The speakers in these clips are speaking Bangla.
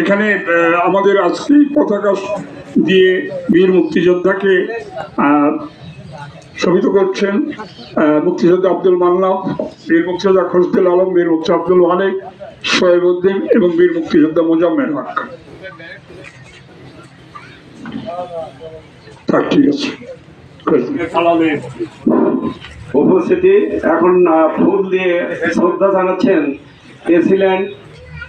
এখানে আমাদের আজকে পতাকা দিয়ে বীর মুক্তিযোদ্ধাকে শহীদ করছেন মুক্তিযোদ্ধা আব্দুল মান্নাফ বীর মুক্তিযোদ্ধা খসদুল আলম বীর মুক্তি আব্দুল মালিক সোহেব উদ্দিন এবং বীর মুক্তিযোদ্ধা মোজাম্মের হক। থাক ঠিক আছে। উপস্থিতি এখন ফুল দিয়ে শ্রদ্ধা জানাচ্ছেন এসিল্যান্ড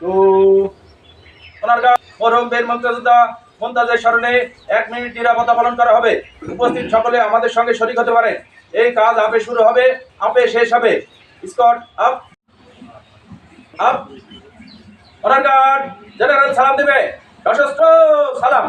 টু মোরাগান মোরমের মুক্তিযোদ্ধা মুমতাজের স্মরণে এক মিনিট নিরাপত্তা পালন করা হবে। উপস্থিত সকলে আমাদের সঙ্গে শরিক হতে পারে এই কাজ আপে শুরু হবে, আপে শেষ হবে। Scott up up. Honour guard general সালাম দেবে। সশস্ত্র সালাম।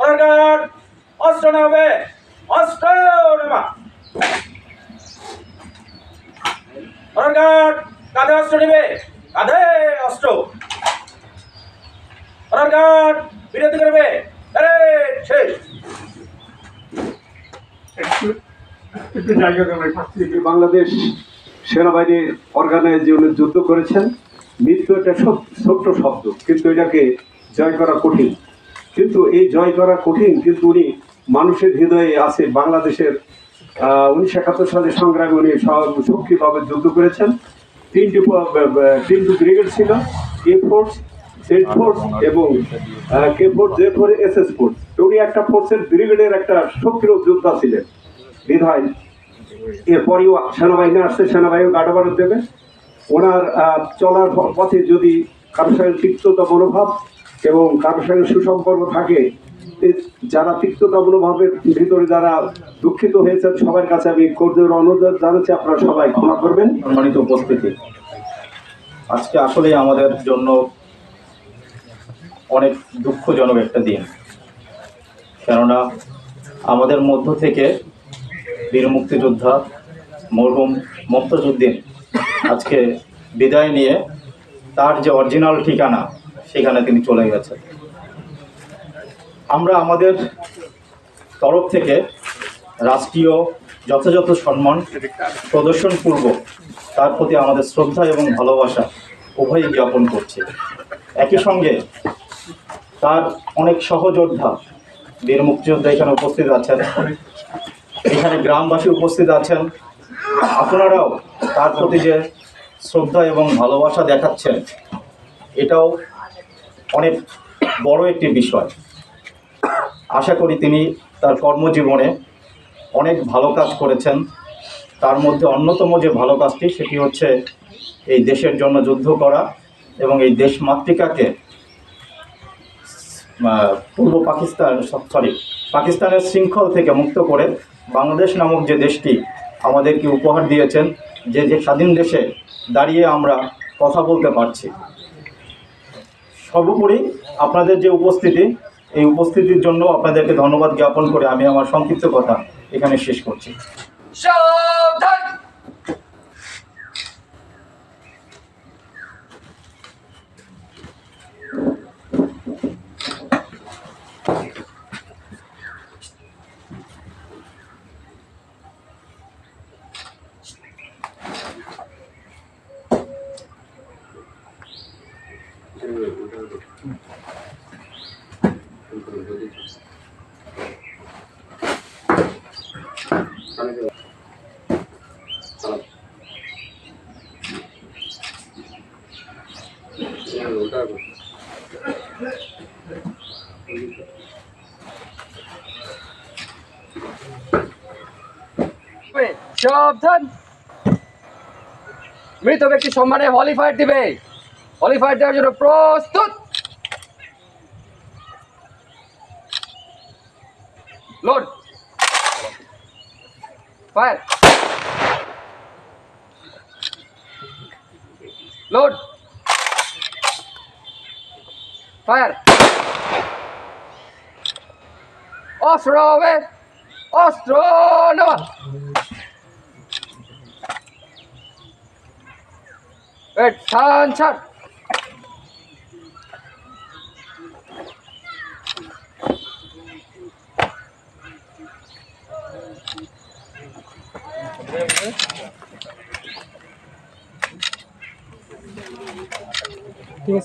অনার গার্ড অস্ত্র নেবে অস্ত্র নেওয়া অনার গার্ড কাঁধে অস্ত্র কাঁধে অস্ত্র। বিরতি করবে শেষ। বাংলাদেশ সেনাবাহিনীর অর্গানে যে উনি যুদ্ধ করেছেন। মৃত্যু একটা ছোট্ট শব্দ, কিন্তু এটাকে জয় করা কঠিন। কিন্তু এই জয় করা কঠিন, কিন্তু উনি মানুষের হৃদয়ে আছে। বাংলাদেশের উনিশশো একাত্তর সালে সংগ্রামে উনি সক্রিয়ভাবে যুদ্ধ করেছেন। তিনটি তিনটি ব্রিগেড ছিল এ ফোর্স জেড ফোর্স এবং K force J four S S force উনি একটা ফোর্সের ব্রিগেডের একটা সক্রিয় যোদ্ধা ছিলেন, বিধায়। এরপরেও সেনাবাহিনী আসছে, সেনাবাহিনী গাড়াবাড়ি দেবে। ওনার চলার পথে যদি কারোর সঙ্গে তিক্ততা মনোভাব এবং কারোর সঙ্গে সুসম্পর্ক থাকে যারা তিক্ততা মনোভাবের ভিতরে যারা দুঃখিত হয়েছেন, সবার কাছে আমি করজোর অনুরোধ জানাচ্ছি, আপনারা সবাই ক্ষমা করবেন। সম্মানিত উপস্থিতি। আজকে আসলে আমাদের জন্য অনেক দুঃখজনক একটা দিন। কেননা আমাদের মধ্য থেকে বীর মুক্তিযোদ্ধা মরহুম মমতাজউদ্দিন আজকে বিদায় নিয়ে তার যে অরিজিনাল ঠিকানা, সেখানে তিনি চলে গেছেন। আমরা আমাদের তরফ থেকে রাষ্ট্রীয় যথাযথ সম্মান প্রদর্শনপূর্বক তার প্রতি আমাদের শ্রদ্ধা এবং ভালোবাসা উভয়ই জ্ঞাপন করছে। একই সঙ্গে তার অনেক সহযোদ্ধা, বীর মুক্তিযোদ্ধা এখানে উপস্থিত আছেন, এখানে গ্রামবাসী উপস্থিত আছেন। আপনারাও তার প্রতি যে শ্রদ্ধা এবং ভালোবাসা দেখাচ্ছেন, এটাও অনেক বড় একটি বিষয়। আশা করি তিনি তার কর্মজীবনে অনেক ভালো কাজ করেছেন। তার মধ্যে অন্যতম যে ভালো কাজটি, সেটি হচ্ছে এই দেশের জন্য যুদ্ধ করা এবং এই দেশ মাতৃকাকে পূর্ব পাকিস্তান, সরি, পাকিস্তানের শৃঙ্খল থেকে মুক্ত করে বাংলাদেশ নামক যে দেশটি আমাদেরকে উপহার দিয়েছেন, যে যে স্বাধীন দেশে দাঁড়িয়ে আমরা কথা বলতে পারছি। সর্বোপরি আপনাদের যে উপস্থিতি এই উপস্থিতির জন্য আপনাদেরকে ধন্যবাদ জ্ঞাপন করে আমি আমার সংক্ষিপ্ত কথা এখানে শেষ করছি Thank you. সাবধান। মৃত ব্যক্তি সম্মানে হলিফায়ার দিবে। হলিফায়ার দেওয়ার জন্য প্রস্তুত। লোড ফায়ার লোড ফায়ার অস্ত্র হবে অস্ত্র নেওয়া